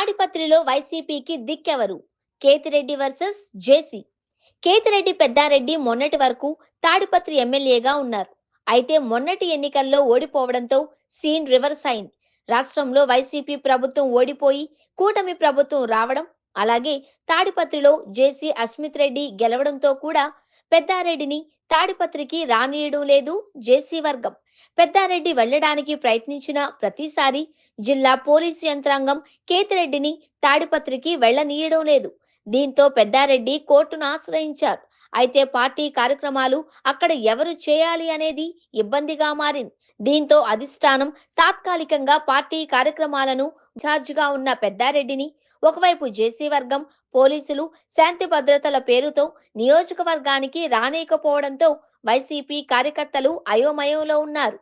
తాడిపత్రిలో వైసీపీకి దిక్కెవరు? Kethireddy versus JC. Kethireddy Peddareddy మొన్నటి వరకు తాడిపత్రి ఎమ్మెల్యేగా ఉన్నారు. అయితే మొన్నటి ఎన్నికల్లో ఓడిపోవడంతో సీన్ రివర్స్ అయింది. రాష్ట్రంలో వైసీపీ ప్రభుత్వం ఓడిపోయి కూటమి ప్రభుత్వం రావడం అలాగే తాడిపత్రిలో జేసీ అస్మిత్ రెడ్డి గెలవడంతో కూడా పెద్దారెడ్డిని తాడిపత్రికి రానియడం లేదు జేసీ వర్గం. పెద్దారెడ్డి వెళ్ళడానికి ప్రయత్నించిన ప్రతిసారి జిల్లా పోలీసు యంత్రాంగం కేతిరెడ్డిని తాడిపత్రికి వెళ్ళనీయడం లేదు. దీంతో పెద్దారెడ్డి కోర్టును ఆశ్రయించారు. అయితే పార్టీ కార్యక్రమాలు అక్కడ ఎవరు చేయాలి అనేది ఇబ్బందిగా మారింది. దీంతో అధిష్టానం తాత్కాలికంగా పార్టీ కార్యక్రమాలను గా ఉన్న పెద్దారెడ్డిని ఒకవైపు జేసీ వర్గం పోలీసులు శాంతి భద్రతల పేరుతో నియోజకవర్గానికి రానేకపోవడంతో వైసీపీ కార్యకర్తలు అయోమయంలో ఉన్నారు.